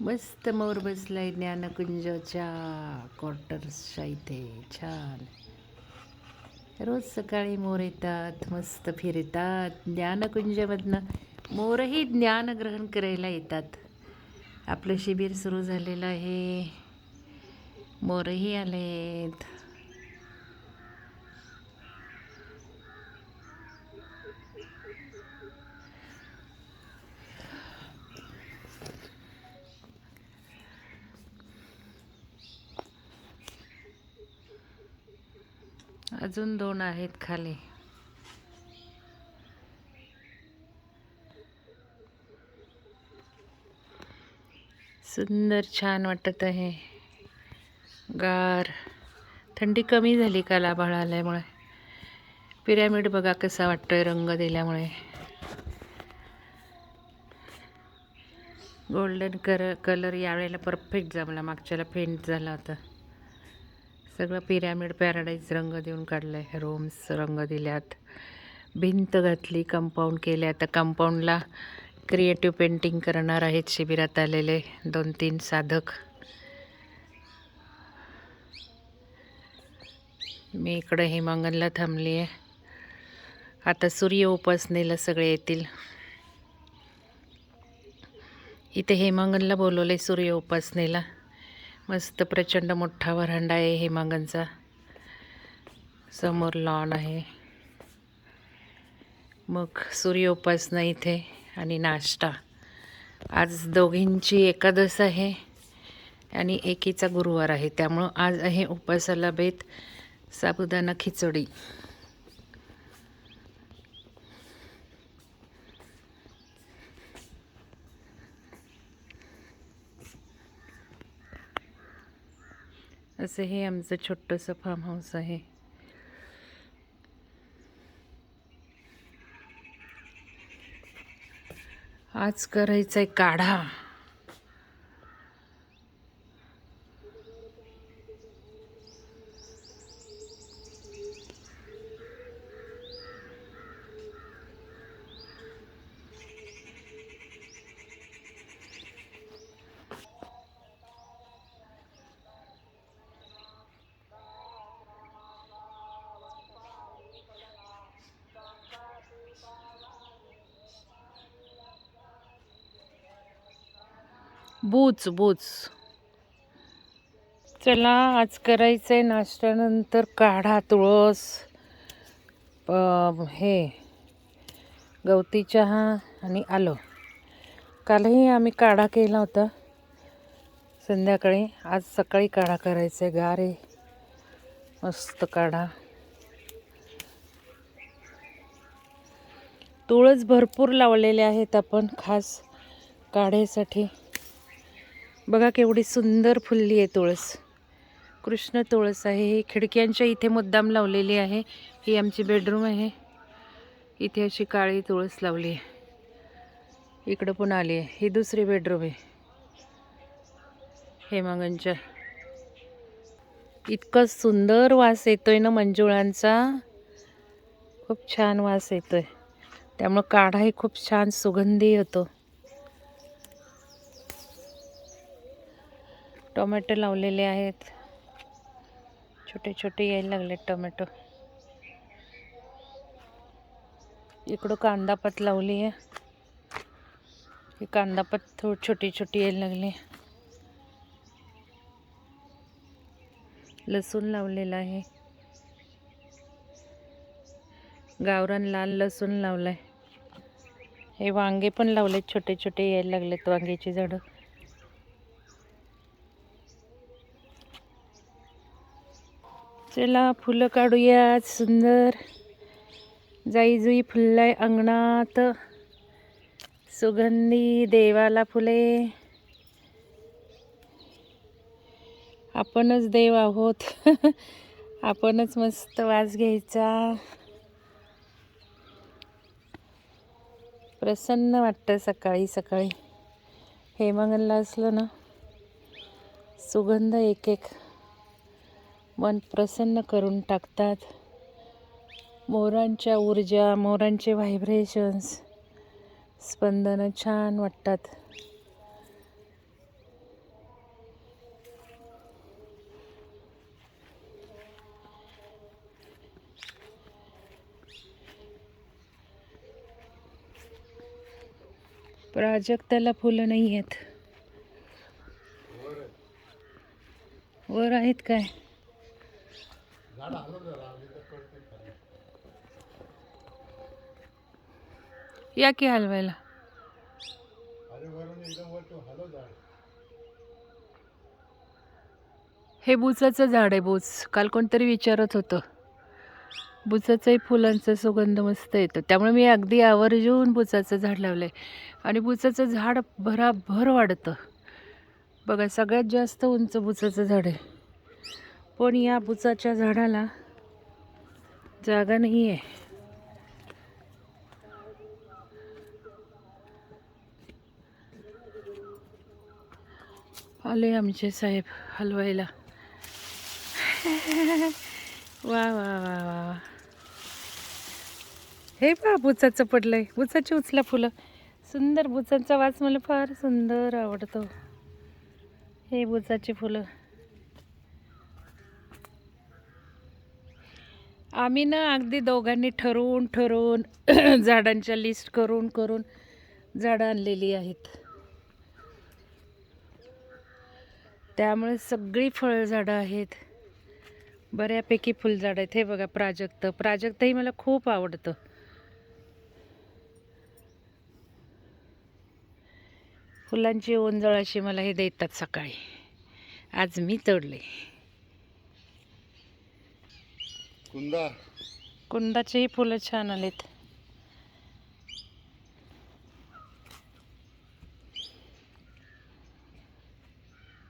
मस्त मोर बसलाय ज्ञानकुंजाच्या क्वार्टर्सच्या इथे. छान. रोज सकाळी मोर येतात मस्त फिरतात. ज्ञानकुंजमधनं मोरही ज्ञान ग्रहण करायला येतात. आपलं शिबिर सुरू झालेलं आहे. मोरही आलेत. अजून दोन आहेत खाली. सुंदर छान वाटत आहे. गार. थंडी कमी झाली का लाभाळ आल्यामुळे. पिरॅमिड बघा कसा वाटतोय रंग दिल्यामुळे. गोल्डन कर कलर यावेळेला परफेक्ट जमला. मागच्याला फेंट झाला होता. सगळं पिरॅमिड पॅराडाईज रंग देऊन काढलं आहे रूम्स रंग दिल्यात. भिंत घातली कंपाऊंड केले आता कंपाऊंडला क्रिएटिव्ह पेंटिंग करणार आहेत शिबिरात आलेले दोन तीन साधक. मी इकडं हेमांगनला थांबली आहे आता सूर्य उपासनेला सगळे येतील. इथे हेमांगनला बोलवलं सूर्य उपासनेला. मस्त प्रचंड मोठा वरांडा आहे हेमांगनचा समोर लॉन आहे. मग सूर्योपासना इथे आणि नाश्ता. आज दोघींची एकादश आहे आणि एकीचा गुरुवार आहे. त्यामुळं आज आहे उपासाला बेत साबुदाणा खिचडी. असं हे आमचं छोटंसं फार्म हाऊस आहे. आज करायचं आहे काढा. बूच बूच. चला आज करायचं आहे नाश्त्यानंतर काढा तुळस. प- हे गवती चहा आणि आलं. कालही आम्ही काढा केला होता. संध्याकाळी आज सकाळी काढा करायचा आहे गारे. मस्त काढा. तुळस भरपूर लावलेले आहेत आपण खास काढेसाठी. बघा केवढी सुंदर फुलली आहे तुळस. कृष्ण तुळस आहे. ही खिडक्यांच्या इथे मुद्दाम लावलेली आहे. ही आमची बेडरूम आहे. इथे अशी काळी तुळस लावली आहे. इकडं पण आली आहे. ही दुसरी बेडरूम आहे. हेमांगनच्या इतकं सुंदर वास येतोय ना मंजुळांचा. खूप छान वास येतोय. त्यामुळं काढाही खूप छान सुगंधी होतो. टोमॅटो लावलेले आहेत. छोटे छोटे यायला लागले टोमॅटो. इकडं कांदापात लावली आहे. ही कांदापात थोडी छोटी छोटी यायला लागली लसूण लावलेलं आहे. गावरान लाल लसूण लावलाय. हे वांगे पण लावले छोटे छोटे यायला लागलेत वांग्याची झाडं. चला फुलं काढूया सुंदर. जाई जुई फुललाय अंगणात. सुगंधी देवाला फुले. आपणच देव आहोत. आपणच मस्त वास घ्यायचा. प्रसन्न वाटतं सकाळी सकाळी. हेमंगलला असलं ना सुगंध एक एक. मन प्रसन्न करून टाकतात. मोरांच्या ऊर्जा मोरांचे व्हायब्रेशन्स स्पंदनं छान वाटतात. प्राजक्ताला फुलं नाही आहेत. वर आहेत काय? या की हलवायला. हे बुचाचं झाड आहे बुच. काल कोणतरी विचारत होतं. बुचाचंही फुलांचा सुगंध मस्त येतो. त्यामुळे मी अगदी आवर्जून बुचाचं झाड लावलं आहे आणि बुचाचं झाड भराभर वाढतं. बघा सगळ्यात जास्त उंच बुचाचं झाड आहे. पण या बुचाच्या झाडाला जागा नाही आहे आले आमचे साहेब हलवायला. वा वा वा वा वा. हे पहा बुचाचं पडलंय बुचाची उचला फुलं. सुंदर बुचांचा वास मला फार सुंदर आवडतो. हे बुचाची फुलं. आम्ही ना अगदी दोघांनी ठरवून ठरवून झाडांच्या लिस्ट करून करून झाडं आणलेली आहेत. त्यामुळे सगळी फळझाडं आहेत. बऱ्यापैकी फुलझाडं आहेत. हे बघा प्राजक्त. प्राजक्तही मला खूप आवडतं. फुलांची ओंजळ अशी मला हे देतात सकाळी. आज मी तोडले. कुंदा? कुंदाचेही फुलं छान आलेत.